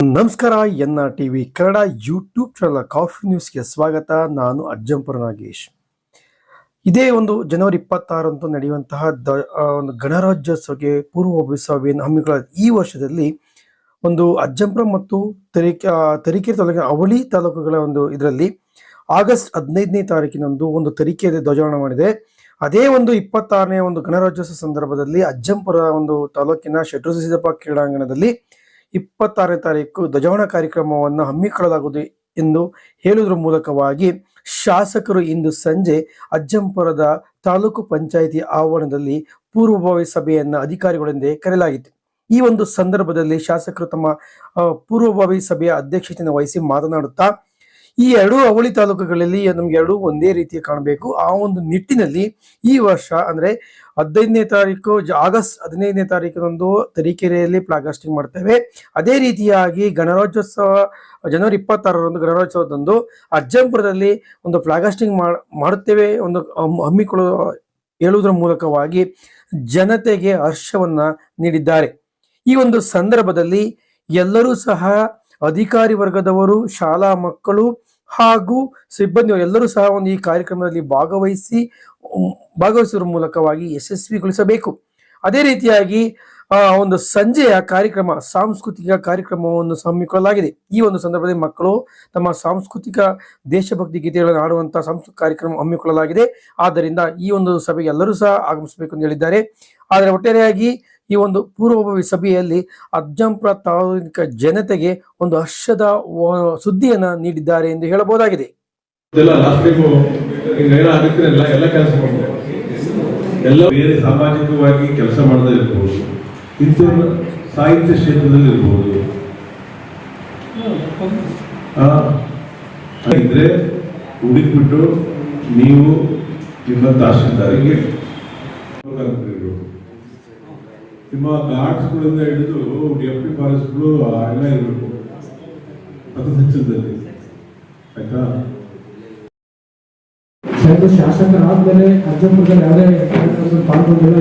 ನಮಸ್ಕಾರ N R T V Kannada YouTube channel coffee ನ್ಯೂಸ್ಗೆ ಸ್ವಾಗತ. ನಾನು ಅಜ್ಜಂಪುರ ನಾಗೇಶ್. ಇದೇ ಒಂದು ಜನವರಿ ಇಪ್ಪತ್ತಾರಂದು ನಡೆಯುವಂತಹ ದ ಒಂದು ಗಣರಾಜ್ಯೋತ್ಸವಕ್ಕೆ ಪೂರ್ವ ಹಮ್ಮಿಕೊಳ್ಳ ಈ ವರ್ಷದಲ್ಲಿ ಒಂದು ಅಜ್ಜಂಪುರ ಮತ್ತು ತರೀಕೆ ತರೀಕೆರೆ ತಾಲೂಕಿನ ಅವಳಿ ತಾಲೂಕುಗಳ ಒಂದು ಇದರಲ್ಲಿ ಆಗಸ್ಟ್ ಹದಿನೈದನೇ ತಾರೀಕಿನಂದು ಒಂದು ತರೀಕೆಯಲ್ಲಿ ಧ್ವಜಾರೋಹಣ ಮಾಡಿದೆ. ಅದೇ ಒಂದು ಇಪ್ಪತ್ತಾರನೇ ಒಂದು ಗಣರಾಜ್ಯೋತ್ಸವ ಸಂದರ್ಭದಲ್ಲಿ ಅಜ್ಜಂಪುರ ಒಂದು ತಾಲೂಕಿನ ಶೆಟ್ರು ಸಿದ್ದಪ್ಪ ಕ್ರೀಡಾಂಗಣದಲ್ಲಿ ಇಪ್ಪತ್ತಾರನೇ ತಾರೀಕು ಧ್ವಜಾವಣ ಕಾರ್ಯಕ್ರಮವನ್ನು ಹಮ್ಮಿಕೊಳ್ಳಲಾಗುವುದು ಎಂದು ಹೇಳುವುದರ ಮೂಲಕವಾಗಿ ಶಾಸಕರು ಇಂದು ಸಂಜೆ ಅಜ್ಜಂಪುರದ ತಾಲೂಕು ಪಂಚಾಯಿತಿ ಆವರಣದಲ್ಲಿ ಪೂರ್ವಭಾವಿ ಸಭೆಯನ್ನು ಅಧಿಕಾರಿಗಳೊಂದಿಗೆ ಕರೆಯಲಾಗಿತ್ತು. ಈ ಒಂದು ಸಂದರ್ಭದಲ್ಲಿ ಶಾಸಕರು ತಮ್ಮ ಪೂರ್ವಭಾವಿ ಸಭೆಯ ಅಧ್ಯಕ್ಷತೆಯನ್ನು ವಹಿಸಿ ಮಾತನಾಡುತ್ತಾ ಈ ಎರಡೂ ಅವಳಿ ತಾಲೂಕುಗಳಲ್ಲಿ ನಮ್ಗೆ ಎರಡೂ ಒಂದೇ ರೀತಿ ಕಾಣಬೇಕು. ಆ ಒಂದು ನಿಟ್ಟಿನಲ್ಲಿ ಈ ವರ್ಷ ಅಂದ್ರೆ ಹದಿನೈದನೇ ತಾರೀಕು ಆಗಸ್ಟ್ ಹದಿನೈದನೇ ತಾರೀಕಿನಂದು ತರೀಕೆರೆಯಲ್ಲಿ ಫ್ಲಾಗಾಸ್ಟಿಂಗ್ ಮಾಡ್ತೇವೆ. ಅದೇ ರೀತಿಯಾಗಿ ಗಣರಾಜ್ಯೋತ್ಸವ, ಜನವರಿ ಇಪ್ಪತ್ತಾರರಂದು ಗಣರಾಜ್ಯೋತ್ಸವದಂದು ಅಜ್ಜಂಪುರದಲ್ಲಿ ಒಂದು ಫ್ಲಾಗಾಸ್ಟಿಂಗ್ ಮಾಡುತ್ತೇವೆ. ಒಂದು ಹಮ್- ಹಮ್ಮಿಕೊಳ್ಳುವ ಹೇಳುವುದರ ಮೂಲಕವಾಗಿ ಜನತೆಗೆ ಹರ್ಷವನ್ನ ನೀಡಿದ್ದಾರೆ. ಈ ಒಂದು ಸಂದರ್ಭದಲ್ಲಿ ಎಲ್ಲರೂ ಸಹ ಅಧಿಕಾರಿ ವರ್ಗದವರು, ಶಾಲಾ ಮಕ್ಕಳು ಹಾಗೂ ಸಿಬ್ಬಂದಿ ಎಲ್ಲರೂ ಸಹ ಒಂದು ಈ ಕಾರ್ಯಕ್ರಮದಲ್ಲಿ ಭಾಗವಹಿಸಿ ಭಾಗವಹಿಸುವ ಮೂಲಕವಾಗಿ ಯಶಸ್ವಿಗೊಳಿಸಬೇಕು. ಅದೇ ರೀತಿಯಾಗಿ ಒಂದು ಸಂಜೆಯ ಕಾರ್ಯಕ್ರಮ, ಸಾಂಸ್ಕೃತಿಕ ಕಾರ್ಯಕ್ರಮವನ್ನು ಹಮ್ಮಿಕೊಳ್ಳಲಾಗಿದೆ. ಈ ಒಂದು ಸಂದರ್ಭದಲ್ಲಿ ಮಕ್ಕಳು ತಮ್ಮ ಸಾಂಸ್ಕೃತಿಕ ದೇಶಭಕ್ತಿ ಗೀತೆಗಳನ್ನು ಆಡುವಂತಹ ಸಾಂಸ್ಕೃತಿಕ ಕಾರ್ಯಕ್ರಮ ಹಮ್ಮಿಕೊಳ್ಳಲಾಗಿದೆ. ಆದ್ದರಿಂದ ಈ ಒಂದು ಸಭೆಗೆ ಎಲ್ಲರೂ ಸಹ ಆಗಮಿಸಬೇಕು ಎಂದು ಹೇಳಿದ್ದಾರೆ. ಆದರೆ ಒಟ್ಟಾರೆಯಾಗಿ ಈ ಒಂದು ಪೂರ್ವಭಾವಿ ಸಭೆಯಲ್ಲಿ ಅಜ್ಜಂಪುರ ತಾಲೂಕಿನ ಜನತೆಗೆ ಒಂದು ಹರ್ಷದ ಸುದ್ದಿಯನ್ನ ನೀಡಿದ್ದಾರೆ ಎಂದು ಹೇಳಬಹುದಾಗಿದೆ. ಎಲ್ಲ ಬೇರೆ ಸಾಮಾಜಿಕವಾಗಿ ಕೆಲಸ ಮಾಡದೇ ಇರ್ಬೋದು. ಇಂಥ ಸಾಹಿತ್ಯ ಕ್ಷೇತ್ರದಲ್ಲಿ ಇರ್ಬೋದು. ಇದ್ರೆ ಹುಡುಕ್ಬಿಟ್ಟು ನೀವು ನಿಮ್ಮ ತಹಶೀಲ್ದಾರಿಗೆ ಹೋಗ್ಬೇಕು. ನಿಮ್ಮ ಗಾರ್ಡ್ಸ್ಗಳಿಂದ ಹಿಡಿದು ಡೆಪ್ಟಿ ಫಾರೆಸ್ಟ್ಗಳು ಎಲ್ಲ ಇರಬೇಕು. ಪಥಸಂಚಲನದಲ್ಲಿ ಆಯ್ತಾ? ಸಾಹೇಬರು ಶಾಸಕರಾದ್ಮೇಲೆ ಅಜ್ಜಂಪುರದಲ್ಲಿ ಯಾವುದೇ ಪಾಲ್ಗೊಂಡಿಲ್ಲ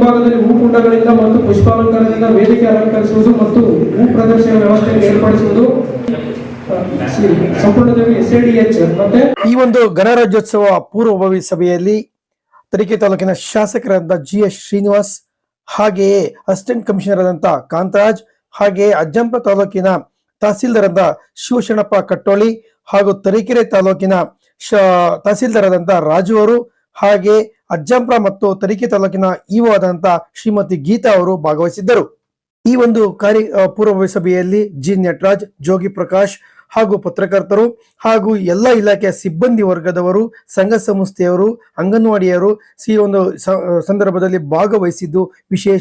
ಭಾಗದಲ್ಲಿ ಹೂಕುಂಡಗಳಿಂದ ಮತ್ತು ಪುಷ್ಪಾಲಂಕಾರದಿಂದ ವೇದಿಕೆ ಅಲಂಕರಿಸುವುದು ಮತ್ತು ಹೂ ಪ್ರದರ್ಶನ ವ್ಯವಸ್ಥೆಯನ್ನು ಏರ್ಪಡಿಸುವುದು ಸಂಪೂರ್ಣದೇವಿ ಎಸ್ ಎ ಡಿ ಎಚ್ ಮತ್ತೆ ಈ ಒಂದು ಗಣರಾಜ್ಯೋತ್ಸವ ಪೂರ್ವಭಾವಿ ಸಭೆಯಲ್ಲಿ ತರೀಕೆರೆ ತಾಲೂಕಿನ ಶಾಸಕರಾದ ಜಿ ಎಸ್ ಶ್ರೀನಿವಾಸ್ ಹಾಗೆಯೇ ಅಸಿಸ್ಟೆಂಟ್ ಕಮಿಷನರ್ ಆದಂತ ಕಾಂತರಾಜ್ ಹಾಗೆಯೇ ಅಜ್ಜಂಪ ತಾಲೂಕಿನ ತಹಸೀಲ್ದಾರ್ ಆದ ಶಿವಶರಣಪ್ಪ ಕಟ್ಟೋಳಿ ಹಾಗೂ ತರೀಕೆರೆ ತಾಲೂಕಿನ ತಹಸೀಲ್ದಾರ್ ಆದಂತ ರಾಜು ಅವರು ಹಾಗೆ ಅಜ್ಜಂಪುರ ಮತ್ತು ತರೀಕೆ ತಾಲೂಕಿನ ಇಒ ಆದಂತ ಶ್ರೀಮತಿ ಗೀತಾ ಅವರು ಭಾಗವಹಿಸಿದ್ದರು. ಈ ಒಂದು ಕಾರ್ಯ ಪೂರ್ವ ಸಭೆಯಲ್ಲಿ ಜಿ. ನಟರಾಜ್, ಜೋಗಿ ಪ್ರಕಾಶ್ ಹಾಗೂ ಪತ್ರಕರ್ತರು ಹಾಗೂ ಎಲ್ಲ ಇಲಾಖೆಯ ಸಿಬ್ಬಂದಿ ವರ್ಗದವರು, ಸಂಘ ಸಂಸ್ಥೆಯವರು, ಅಂಗನವಾಡಿಯವರು ಈ ಒಂದು ಸಂದರ್ಭದಲ್ಲಿ ಭಾಗವಹಿಸಿದ್ದು ವಿಶೇಷ